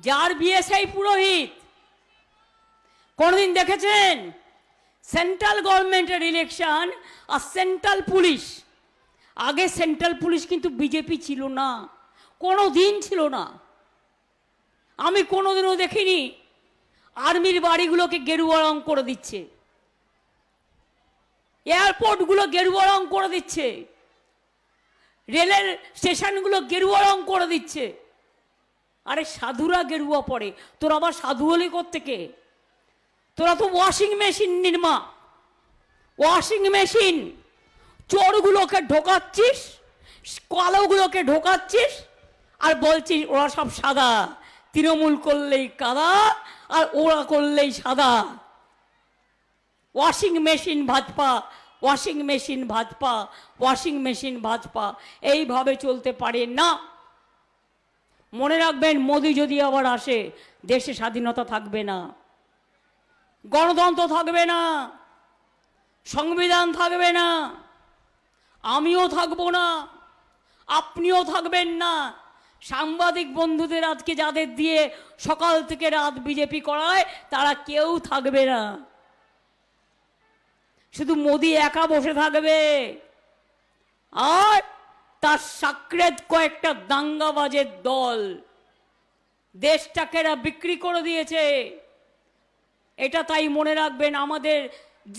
যার বিয়ে সেই পুরোহিত কোনদিন দেখেছেন? সেন্ট্রাল গভর্নমেন্টের ইলেকশন আর সেন্ট্রাল পুলিশ আগে সেন্ট্রাল পুলিশ কিন্তু বিজেপি ছিল না। কোনো দিন ছিল না। আমি কোনোদিনও দেখিনি। আর্মির বাড়িগুলোকে গেরুয়া রং করে দিচ্ছে। এয়ারপোর্টগুলো গেরুয়া রং করে দিচ্ছে। রেলের স্টেশনগুলো গেরুয়া রং করে দিচ্ছে। আরে সাধুরা গেরুয়া পড়ে। তোরা আবার সাধু হলে থেকে তোরা তো washing machine Nirma. Washing machine চোরগুলোকে ঢোকাচ্ছিস, কালোগুলোকে ঢোকাচ্ছিস, আর বলছিস ওরা সব সাদা। তৃণমূল করলেই কাদা, আর ওরা করলেই সাদা। Washing machine Bhajpa washing machine Bhajpa washing machine Bhajpa. এইভাবে চলতে পারে না। মনে রাখবেন, মোদি যদি আবার আসে, দেশে স্বাধীনতা থাকবে না। গণতন্ত্র থাকবে না। সংবিধান থাকবে না। আমিও থাকব না। আপনিও থাকবেন না। সাংবাদিক বন্ধুদের আজকে যাদের দিয়ে সকাল থেকে রাত বিজেপি করায়, তারা কেউ থাকবে না। শুধু মোদি একা বসে থাকবে। আর তার সাকরেত কয়েকটা দাঙ্গাবাজের দল দেশটাকে এরা বিক্রি করে দিয়েছে এটা তাই মনে রাখবেন আমাদের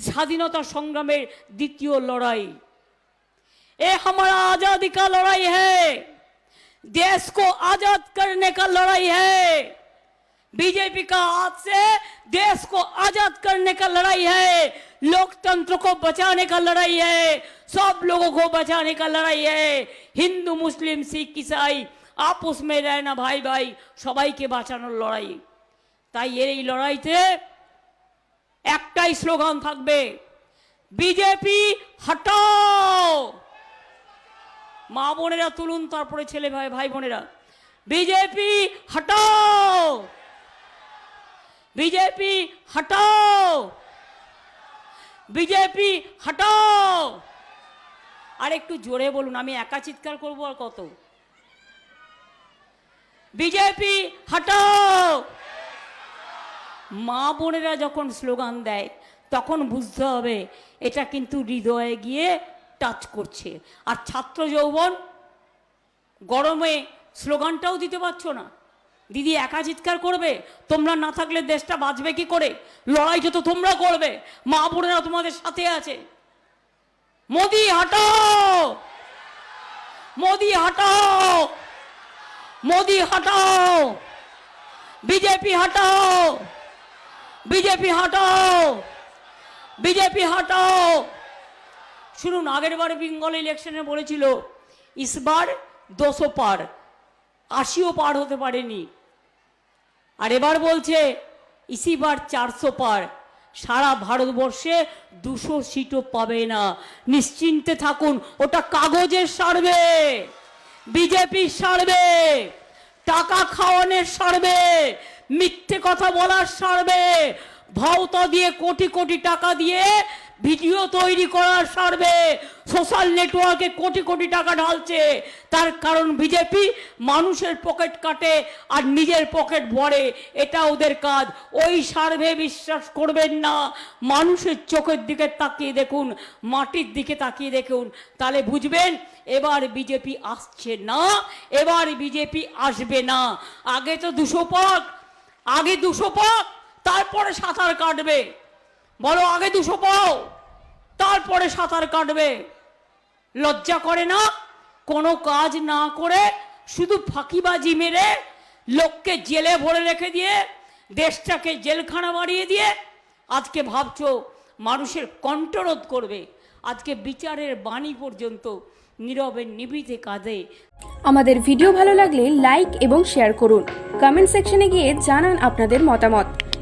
স্বাধীনতা সংগ্রামের দ্বিতীয় লড়াই এ हमारा आजादी का लड़ाई है देश को आजाद करने का लड़ाई है बीजेपी का हाथ से देश को आजाद करने का लड़ाई है लोकतंत्र को बचाने का लड़ाई है सब लोगों को बचाने का लड़ाई है हिंदू मुस्लिम सिख ईसाई आपस में रहना भाई भाई সবাইকে বাঁচানোর লড়াই তাই এই লড়াইতে একটাই স্লোগান থাকবে বিজেপি হটাও মা বোনেরা তুলুন তারপরে ছেলে ভাই ভাই বোনেরা বিজেপি হটাও বিজেপি হটাও বিজেপি হটাও আর একটু জোরে বলুন, আমি একা চিৎকার করব আর কত? বিজেপি হটাও। মা বোনেরা যখন স্লোগান দেয়, তখন বুঝতে হবে এটা কিন্তু হৃদয়ে গিয়ে টাচ করছে। আর ছাত্র যৌবন গরমে স্লোগানটাও দিতে পারছ না। দিদি একা চিৎকার করবে? তোমরা না থাকলে দেশটা বাঁচবে কি করে? লড়াই তো তোমরা করবে, মা বোনেরা তোমাদের সাথে আছে। মোদি, হটাও! মোদি হটাও! মোদি, হটাও! বিজেপি হটাও! বিজেপি হটাও! বিজেপি, হটাও! শুনুন, আগের বার বেঙ্গল ইলেকশনে বলেছিল ইসবার দুশো পার। আশিও পার হতে পারেনি। আর এবার বলছে ইসিবার চারশো পার। সারা ভারতবর্ষে দুশো সিটও পাবে না। নিশ্চিন্তে থাকুন, ওটা কাগজের সারবে বিজেপির সারবে, টাকা খাওয়ানোর সারবে, মিথ্যে কথা বলার সারবে, ভাওতা দিয়ে কোটি কোটি টাকা দিয়ে ভিডিও তৈরি করার সারবে সোশ্যাল নেটওয়ার্কে কোটি কোটি টাকা ঢালছে। তার কারণ বিজেপি মানুষের পকেট কাটে আর নিজের পকেট ভরে। এটা ওদের কাজ। ওই সার্ভে বিশ্বাস করবেন না। মানুষের চোখের দিকে তাকিয়ে দেখুন, মাটির দিকে তাকিয়ে দেখুন। তাহলে বুঝবেন, এবার বিজেপি আসছে না, এবার বিজেপি আসবে না। আগে তো দুশো পাক, আগে দুশো পাক, তারপরে সাঁতার কাটবে। বলো আগে দুশো পাও তারপরে সাঁতার কাটবে। লজ্জা করে না? কোনো কাজ না করে শুধু ফাঁকিবাজি মেরে লোককে জেলে ভরে রেখে দিয়ে, দেশটাকে জেলখানা বাড়িয়ে দিয়ে, আজকে ভাবছ মানুষের কণ্ঠরোধ করবে। আজকে বিচারের বাণী পর্যন্ত নীরবে নিবিতে কাঁদে। আমাদের ভিডিও ভালো লাগলে লাইক এবং শেয়ার করুন। কমেন্ট সেকশনে গিয়ে জানান আপনাদের মতামত।